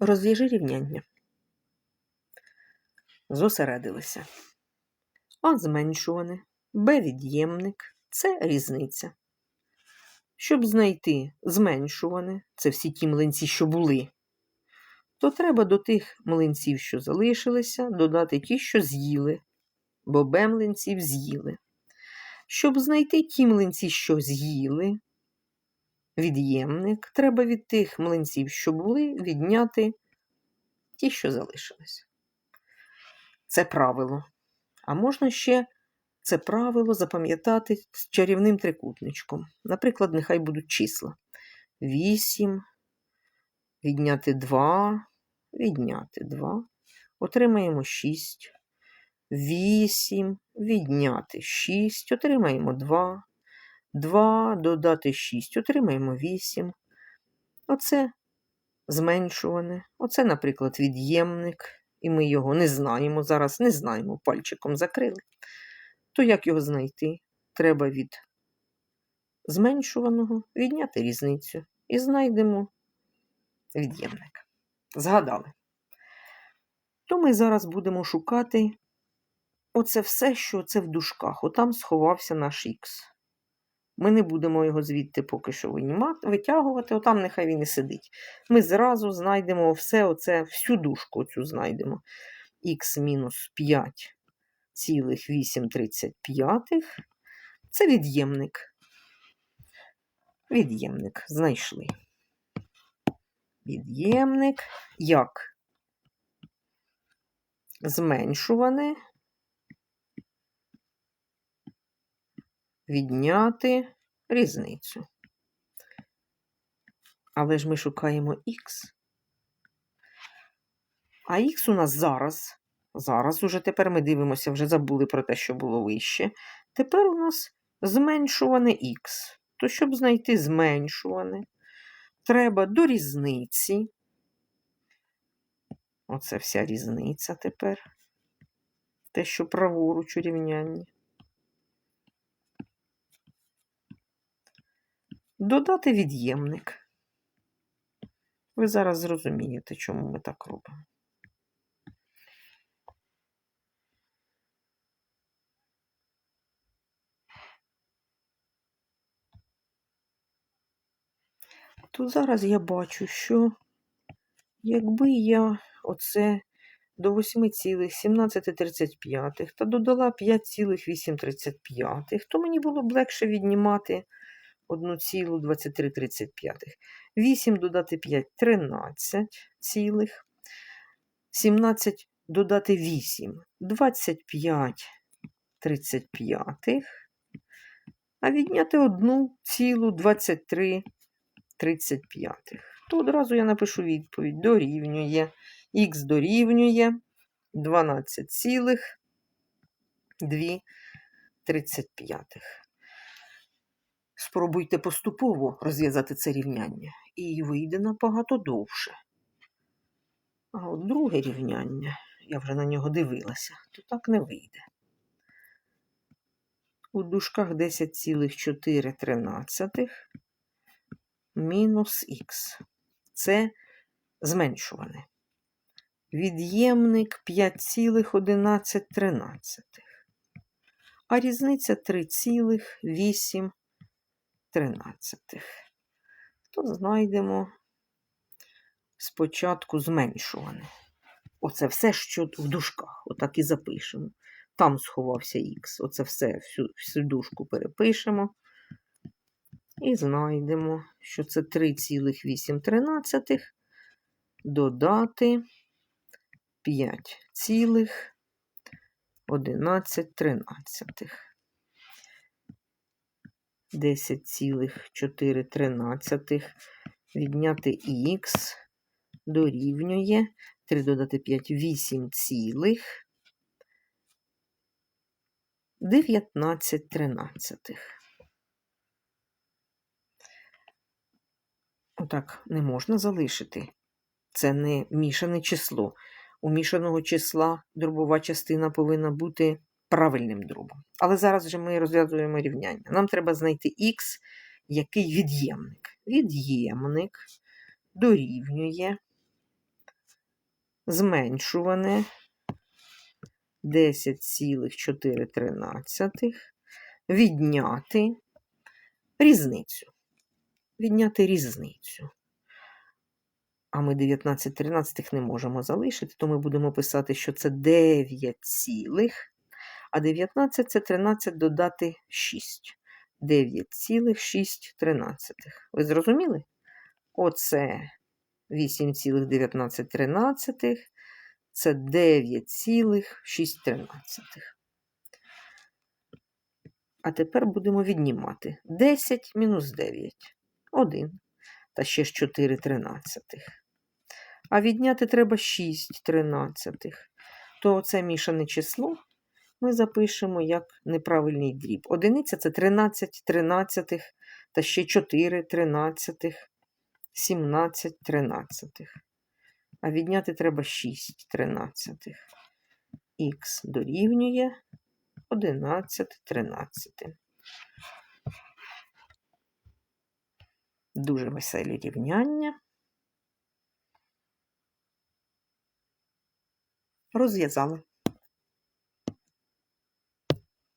Розв'яжи рівняння. Зосередилися. А зменшуване, Б від'ємник це різниця. Щоб знайти зменшуване, це всі ті млинці, що були, то треба до тих млинців, що залишилися, додати ті, що з'їли, бо Б млинців з'їли. Щоб знайти ті млинці, що з'їли, від'ємник, треба від тих млинців, що були, відняти ті, що залишились. Це правило. А можна ще це правило запам'ятати з чарівним трикутничком. Наприклад, нехай будуть числа. 8, відняти 2, відняти 2. Отримаємо 6. 8, відняти 6, отримаємо 2. 2 додати 6, отримаємо 8. Оце зменшуване. Оце, наприклад, від'ємник. І ми його не знаємо. Зараз не знаємо, пальчиком закрили. То як його знайти? Треба від зменшуваного відняти різницю. І знайдемо від'ємник. Згадали. То ми зараз будемо шукати оце все, що це в дужках. Отам сховався наш х. Ми не будемо його звідти поки що витягувати, отам нехай він і сидить. Ми зразу знайдемо все оце, всю дужку цю знайдемо. х мінус 5,835. Це від'ємник. Від'ємник знайшли. Від'ємник як зменшуване відняти різницю. Але ж ми шукаємо х. А х у нас зараз, зараз уже тепер ми дивимося, вже забули про те, що було вище. Тепер у нас зменшуване х. То, щоб знайти зменшуване, треба до різниці. Оце вся різниця тепер. Те, що праворуч у рівнянні. Додати від'ємник. Ви зараз зрозумієте, чому ми так робимо. Тут зараз я бачу, що якби я оце до 8,1735 та додала 5,835, то мені було б легше віднімати 1,2335. 8 додати 5 13 цілих. 17 додати 8 25 35. А відняти 1 цілу 23 35. То одразу я напишу відповідь. Дорівнює. Х дорівнює 12 цілих 2 35. Спробуйте поступово розв'язати це рівняння, і вийде набагато довше. А от друге рівняння, я вже на нього дивилася, то так не вийде. У дужках 10,4 мінус х. Це зменшуване. Від'ємник 5,11. А різниця 3,8 тринадцятих. То знайдемо спочатку зменшуване. Оце все, що в дужках. Отак і запишемо. Там сховався х. Оце все, всю, всю дужку перепишемо. І знайдемо, що це 3,8 додати 5,11. 10,4 відняти х дорівнює 3 додати 5 8 цілих 19 тринадцятих. Отак не можна залишити. Це не мішане число. У мішаного числа дробова частина повинна бути правильним дробом. Але зараз вже ми розв'язуємо рівняння. Нам треба знайти х, який від'ємник. Від'ємник дорівнює зменшуване 10,4 відняти різницю. Відняти різницю. А ми 19 тринадцятих не можемо залишити, то ми будемо писати, що це 9 цілих, а 19 це 13 додати 6. 9,6. Ви зрозуміли? Оце 8,19. Це 9,6. А тепер будемо віднімати 10 мінус 9. 1. Та ще ж 4 тринадцятих. А відняти треба 6 тринадцятих. То оце мішане число ми запишемо як неправильний дріб. Одиниця це 13 тринадцятих, та ще 4 тринадцятих, 17 тринадцятих. А відняти треба 6 тринадцятих. Х дорівнює 11 тринадцятим. Дуже веселі рівняння. Розв'язали.